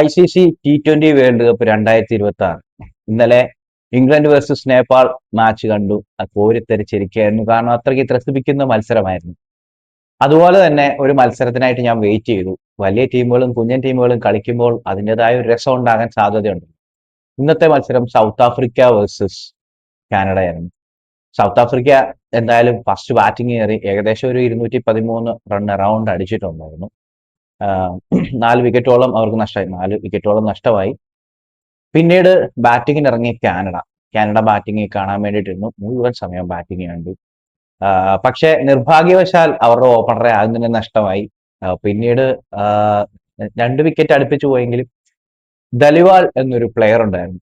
I C C T twenty world cup രണ്ടായിരത്തി ഇരുപത്തി ആറ് ഇന്നലെ ഇംഗ്ലണ്ട് വേഴ്സസ് നേപ്പാൾ മാച്ച് കണ്ടു. അത് കോരിത്തെരിച്ചിരിക്കുകയായിരുന്നു കാരണം അത്രയ്ക്ക് ത്രസിപ്പിക്കുന്ന മത്സരമായിരുന്നു. അതുപോലെ തന്നെ ഒരു മത്സരത്തിനായിട്ട് ഞാൻ വെയിറ്റ് ചെയ്തു. വലിയ ടീമുകളും കുഞ്ഞൻ ടീമുകളും കളിക്കുമ്പോൾ അതിന്റെതായ ഒരു രസം ഉണ്ടാകാൻ സാധ്യതയുണ്ട്. ഇന്നത്തെ മത്സരം സൗത്ത് ആഫ്രിക്ക വേഴ്സസ് കാനഡയായിരുന്നു സൗത്ത് ആഫ്രിക്ക എന്തായാലും ഫസ്റ്റ് ബാറ്റിംഗ് കയറി ഏകദേശം ഒരു ഇരുന്നൂറ്റി പതിമൂന്ന് റൺ അറൗണ്ട് അടിച്ചിട്ടുണ്ടായിരുന്നു. നാല് വിക്കറ്റോളം അവർക്ക് നഷ്ടമായി. നാല് വിക്കറ്റോളം നഷ്ടമായി. പിന്നീട് ബാറ്റിങ്ങിന് ഇറങ്ങിയ കാനഡ. കാനഡ ബാറ്റിംഗ് കാണാൻ വേണ്ടിയിട്ടിരുന്നു. മുഴുവൻ സമയം ബാറ്റിംഗ് കണ്ടു പക്ഷെ നിർഭാഗ്യവശാൽ അവരുടെ ഓപ്പണറെ ആദ്യം തന്നെ നഷ്ടമായി. പിന്നീട് രണ്ട് വിക്കറ്റ് അടുപ്പിച്ചു പോയെങ്കിലും ദലിവാൾ എന്നൊരു പ്ലെയർ ഉണ്ടായിരുന്നു.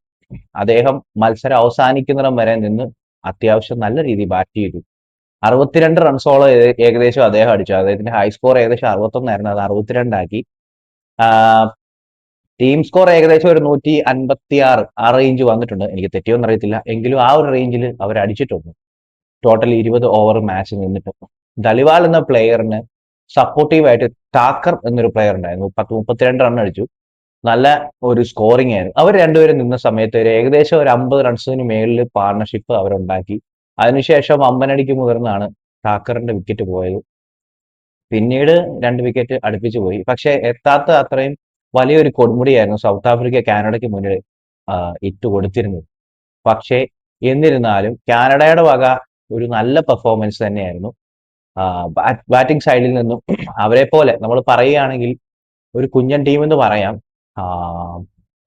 അദ്ദേഹം മത്സരം അവസാനിക്കുന്നിടം വരെ നിന്ന് അത്യാവശ്യം നല്ല രീതിയിൽ ബാറ്റ് ചെയ്തു. അറുപത്തിരണ്ട് റൺസോളം ഏകദേശം അദ്ദേഹം അടിച്ചു. അദ്ദേഹത്തിന്റെ ഹൈ സ്കോർ ഏകദേശം അറുപത്തൊന്നായിരുന്നു. അത് അറുപത്തിരണ്ടാക്കി. ടീം സ്കോർ ഏകദേശം ഒരു നൂറ്റി അൻപത്തി ആറ് ആ റേഞ്ച് വന്നിട്ടുണ്ട്. എനിക്ക് തെറ്റിയൊന്നും അറിയത്തില്ല. എങ്കിലും ആ ഒരു റേഞ്ചിൽ അവർ അടിച്ചിട്ടുണ്ട്. ടോട്ടൽ ഇരുപത് ഓവർ മാച്ച് നിന്നിട്ട്. ദലിവാൽ എന്ന പ്ലെയറിന് സപ്പോർട്ടീവായിട്ട് ടാക്കർ എന്നൊരു പ്ലെയർ ഉണ്ടായിരുന്നു. പത്ത് മുപ്പത്തിരണ്ട് റൺ അടിച്ചു. നല്ല ഒരു സ്കോറിംഗ് ആയിരുന്നു. അവർ രണ്ടുപേരും നിന്ന സമയത്ത് ഒരു ഏകദേശം ഒരു അമ്പത് റൺസിന് മേളിൽ പാർട്ണർഷിപ്പ് അവരുണ്ടാക്കി. അതിനുശേഷം അമ്പനടിക്ക് മുതിർന്നാണ് താക്കറിന്റെ വിക്കറ്റ് പോയത്. പിന്നീട് രണ്ട് വിക്കറ്റ് അടുപ്പിച്ചു പോയി. പക്ഷെ എത്താത്ത അത്രയും വലിയൊരു കൊടുമുടിയായിരുന്നു സൗത്ത് ആഫ്രിക്ക കാനഡയ്ക്ക് മുന്നിൽ ഇട്ട് കൊടുത്തിരുന്നത്. പക്ഷേ എന്നിരുന്നാലും കാനഡയുടെ വക ഒരു നല്ല പെർഫോമൻസ് തന്നെയായിരുന്നു. ബാറ്റിംഗ് സൈഡിൽ നിന്നും അവരെ പോലെ നമ്മൾ പറയുകയാണെങ്കിൽ ഒരു കുഞ്ഞൻ ടീം എന്ന് പറയാം.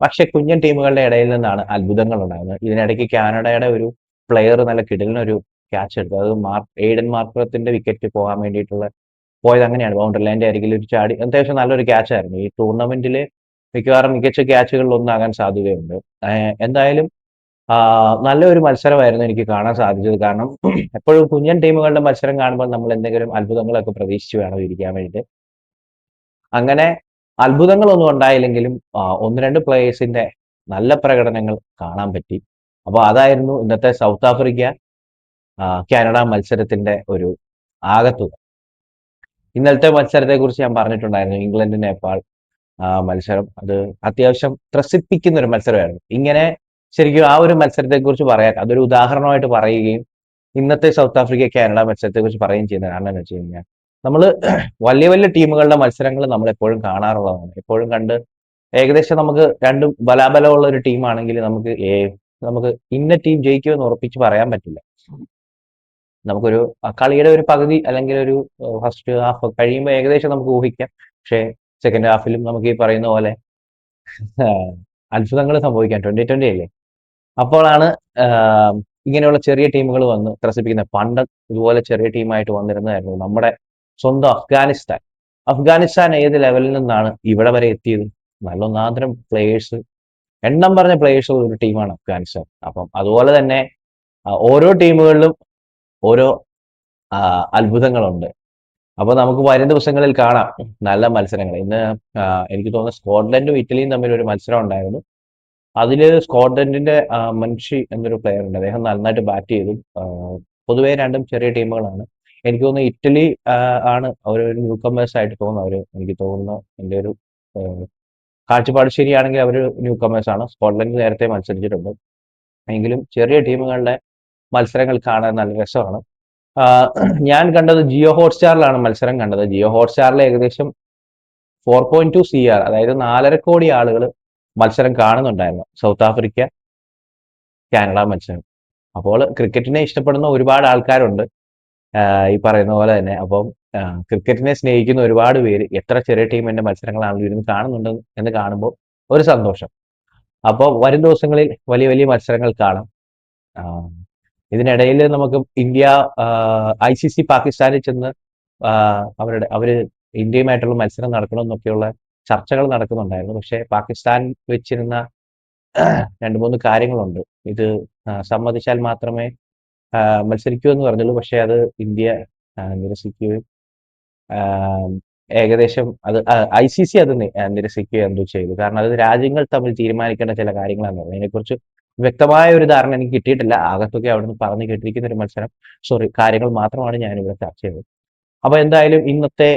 പക്ഷെ കുഞ്ഞൻ ടീമുകളുടെ ഇടയിൽ നിന്നാണ് അത്ഭുതങ്ങൾ ഉണ്ടാകുന്നത്. ഇതിനിടയ്ക്ക് കാനഡയുടെ ഒരു പ്ലെയർ നല്ല കിടലിനൊരു ക്യാച്ച് എടുത്തു. അത് മാർക്ക് എയ്ഡൻ മാർക്കറത്തിന്റെ വിക്കറ്റ് പോകാൻ വേണ്ടിയിട്ടുള്ള പോയത് അങ്ങനെയാണ്. ബൗണ്ടറി ലൈന്റെ അരികിൽ ഒരു ചാടി അത്യാവശ്യം നല്ലൊരു ക്യാച്ച് ആയിരുന്നു. ഈ ടൂർണമെന്റിൽ മിക്കവാറും മികച്ച ക്യാച്ചുകളിൽ ഒന്നാകാൻ സാധ്യതയുണ്ട്. എന്തായാലും നല്ലൊരു മത്സരമായിരുന്നു എനിക്ക് കാണാൻ സാധിച്ചത്. കാരണം എപ്പോഴും കുഞ്ഞൻ ടീമുകളുടെ മത്സരം കാണുമ്പോൾ നമ്മൾ എന്തെങ്കിലും അത്ഭുതങ്ങളൊക്കെ പ്രതീക്ഷിച്ച് വേണം ഇരിക്കാൻ വേണ്ടിയിട്ട്. അങ്ങനെ അത്ഭുതങ്ങളൊന്നും ഉണ്ടായില്ലെങ്കിലും ഒന്ന് രണ്ട് പ്ലേയേഴ്സിന്റെ നല്ല പ്രകടനങ്ങൾ കാണാൻ പറ്റി. അപ്പോൾ അതായിരുന്നു ഇന്നത്തെ സൗത്ത് ആഫ്രിക്ക കാനഡ മത്സരത്തിന്റെ ഒരു ആകത്തുക. ഇന്നലത്തെ മത്സരത്തെക്കുറിച്ച് ഞാൻ പറഞ്ഞിട്ടുണ്ടായിരുന്നു ഇംഗ്ലണ്ട് നേപ്പാൾ മത്സരം. അത് അത്യാവശ്യം ത്രസിപ്പിക്കുന്ന ഒരു മത്സരമായിരുന്നു. ഇങ്ങനെ ശരിക്കും ആ ഒരു മത്സരത്തെക്കുറിച്ച് പറയാൻ അതൊരു ഉദാഹരണമായിട്ട് പറയുകയും ഇന്നത്തെ സൗത്ത് ആഫ്രിക്ക കാനഡ മത്സരത്തെക്കുറിച്ച് പറയുകയും ചെയ്യുന്ന കാരണം എന്ന് വെച്ച് കഴിഞ്ഞാൽ നമ്മൾ വലിയ വലിയ ടീമുകളുടെ മത്സരങ്ങൾ നമ്മൾ എപ്പോഴും കാണാറുള്ളതാണ്. എപ്പോഴും കണ്ട് ഏകദേശം നമുക്ക് രണ്ടും ബലാബലമുള്ള ഒരു ടീമാണെങ്കിൽ നമുക്ക് നമുക്ക് ഇന്ന ടീം ജയിക്കുമെന്ന് ഉറപ്പിച്ച് പറയാൻ പറ്റില്ല. നമുക്കൊരു കളിയുടെ ഒരു പകുതി അല്ലെങ്കിൽ ഒരു ഫസ്റ്റ് ഹാഫ് കഴിയുമ്പോൾ ഏകദേശം നമുക്ക് ഊഹിക്കാം. പക്ഷേ സെക്കൻഡ് ഹാഫിലും നമുക്ക് ഈ പറയുന്ന പോലെ അത്ഭുതങ്ങൾ സംഭവിക്കാം. ട്വന്റി ട്വന്റി അല്ലേ? അപ്പോഴാണ് ഇങ്ങനെയുള്ള ചെറിയ ടീമുകൾ വന്ന് ത്രസിപ്പിക്കുന്നത് പണ്ട് ഇതുപോലെ ചെറിയ ടീമായിട്ട് വന്നിരുന്നതായിരുന്നു നമ്മുടെ സ്വന്തം അഫ്ഗാനിസ്ഥാൻ. അഫ്ഗാനിസ്ഥാൻ ഏത് ലെവലിൽ നിന്നാണ് ഇവിടെ വരെ എത്തിയത്? നല്ല ഒന്നാന്തരം പ്ലേയേഴ്സ് എണ്ണം പറഞ്ഞ പ്ലേയേഴ്സ് ഒരു ടീമാണ് അഫ്ഗാനിസ്ഥാൻ. അപ്പം അതുപോലെ തന്നെ ഓരോ ടീമുകളിലും ഓരോ അത്ഭുതങ്ങളുണ്ട്. അപ്പോൾ നമുക്ക് വരും ദിവസങ്ങളിൽ കാണാം നല്ല മത്സരങ്ങൾ. ഇന്ന് എനിക്ക് തോന്നുന്നു സ്കോട്ട്ലൻഡും ഇറ്റലിയും തമ്മിൽ ഒരു മത്സരം ഉണ്ടായിരുന്നു. അതിൽ സ്കോട്ട്ലൻഡിന്റെ മൻഷി എന്നൊരു പ്ലെയർ ഉണ്ട്. അദ്ദേഹം നന്നായിട്ട് ബാറ്റ് ചെയ്തു. പൊതുവെ രണ്ടും ചെറിയ ടീമുകളാണ്. എനിക്ക് തോന്നുന്നു ഇറ്റലി ആണ് ഒരു ന്യൂ കമേഴ്സ് ആയിട്ട് തോന്നുന്നു. അവർ എനിക്ക് തോന്നുന്നു എന്റെ ഒരു കാഴ്ചപ്പാട് ശരിയാണെങ്കിൽ അവർ ന്യൂ കമേഴ്സ് ആണ്. സ്കോട്ട്ലൻഡ് നേരത്തെ മത്സരിച്ചിട്ടുണ്ട്. എങ്കിലും ചെറിയ ടീമുകളുടെ മത്സരങ്ങൾ കാണാൻ നല്ല രസമാണ്. ഞാൻ കണ്ടത് ജിയോ ഹോട്ട്സ്റ്റാറിലാണ് മത്സരം കണ്ടത്. ജിയോ ഹോട്ട്സ്റ്റാറിൽ ഏകദേശം four point two C R അതായത് നാലര കോടി ആളുകൾ മത്സരം കാണുന്നുണ്ടായിരുന്നു. സൗത്ത് ആഫ്രിക്ക കാനഡ മത്സരം. അപ്പോൾ ക്രിക്കറ്റിനെ ഇഷ്ടപ്പെടുന്ന ഒരുപാട് ആൾക്കാരുണ്ട്. ഈ പറയുന്ന പോലെ തന്നെ. അപ്പം ക്രിക്കറ്റിനെ സ്നേഹിക്കുന്ന ഒരുപാട് പേര് എത്ര ചെറിയ ടീമിന്റെ മത്സരങ്ങളാണെങ്കിലും ഇരുന്ന് കാണുന്നുണ്ട് എന്ന് കാണുമ്പോൾ ഒരു സന്തോഷം. അപ്പോൾ വരും ദിവസങ്ങളിൽ വലിയ വലിയ മത്സരങ്ങൾ കാണാം. ഇതിനിടയിൽ നമുക്ക് ഇന്ത്യ ഐ സി സി പാകിസ്ഥാനിൽ ചെന്ന് അവരുടെ അവർ ഇന്ത്യയുമായിട്ടുള്ള മത്സരം നടക്കണമെന്നൊക്കെയുള്ള ചർച്ചകൾ നടക്കുന്നുണ്ടായിരുന്നു. പക്ഷേ പാകിസ്ഥാൻ വെച്ചിരുന്ന രണ്ട് മൂന്ന് കാര്യങ്ങളുണ്ട്. ഇത് സമ്മതിച്ചാൽ മാത്രമേ മത്സരിക്കൂ എന്ന് പറഞ്ഞുള്ളൂ. പക്ഷേ അത് ഇന്ത്യ നിരസിക്കുകയും ഏകദേശം അത് ഐ സി സി അത് നിരസിക്കുക എന്തോ ചെയ്തു. കാരണം അത് രാജ്യങ്ങൾ തമ്മിൽ തീരുമാനിക്കേണ്ട ചില കാര്യങ്ങളാണ് അതിനെക്കുറിച്ച് വ്യക്തമായ ഒരു ധാരണ എനിക്ക് കിട്ടിയിട്ടില്ല. ആകത്തൊക്കെ അവിടെ നിന്ന് പറഞ്ഞു കേട്ടിരിക്കുന്ന ഒരു മത്സരം. സോറി കാര്യങ്ങൾ മാത്രമാണ് ഞാൻ ഇവിടെ ചർച്ച ചെയ്തത്. അപ്പൊ എന്തായാലും ഇന്നത്തെ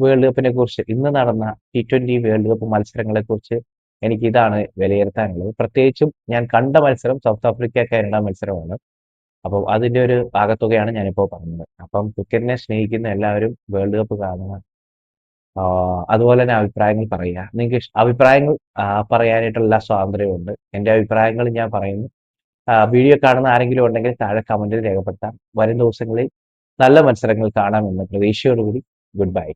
വേൾഡ് കപ്പിനെ കുറിച്ച് ഇന്ന് നടന്ന ടി ട്വന്റി വേൾഡ് കപ്പ് മത്സരങ്ങളെ കുറിച്ച് എനിക്ക് ഇതാണ് വിലയിരുത്താനുള്ളത്. പ്രത്യേകിച്ചും ഞാൻ കണ്ട മത്സരം സൗത്ത് ആഫ്രിക്ക കാനഡ മത്സരമാണ്. അപ്പം അതിന്റെ ഒരു ആകത്തുകയാണ് ഞാനിപ്പോൾ പറഞ്ഞത്. അപ്പം ക്രിക്കറ്റിനെ സ്നേഹിക്കുന്ന എല്ലാവരും വേൾഡ് കപ്പ് കാണുക അതുപോലെ തന്നെ അഭിപ്രായങ്ങൾ പറയുക. നിങ്ങൾക്ക് അഭിപ്രായങ്ങൾ പറയാനായിട്ടുള്ള സ്വാതന്ത്ര്യമുണ്ട്. എന്റെ അഭിപ്രായങ്ങൾ ഞാൻ പറയുന്നു. വീഡിയോ കാണുന്ന ആരെങ്കിലും ഉണ്ടെങ്കിൽ താഴെ കമന്റിൽ രേഖപ്പെടുത്താം. വരും ദിവസങ്ങളിൽ നല്ല മത്സരങ്ങൾ കാണാമെന്ന പ്രതീക്ഷയോടുകൂടി ഗുഡ് ബൈ.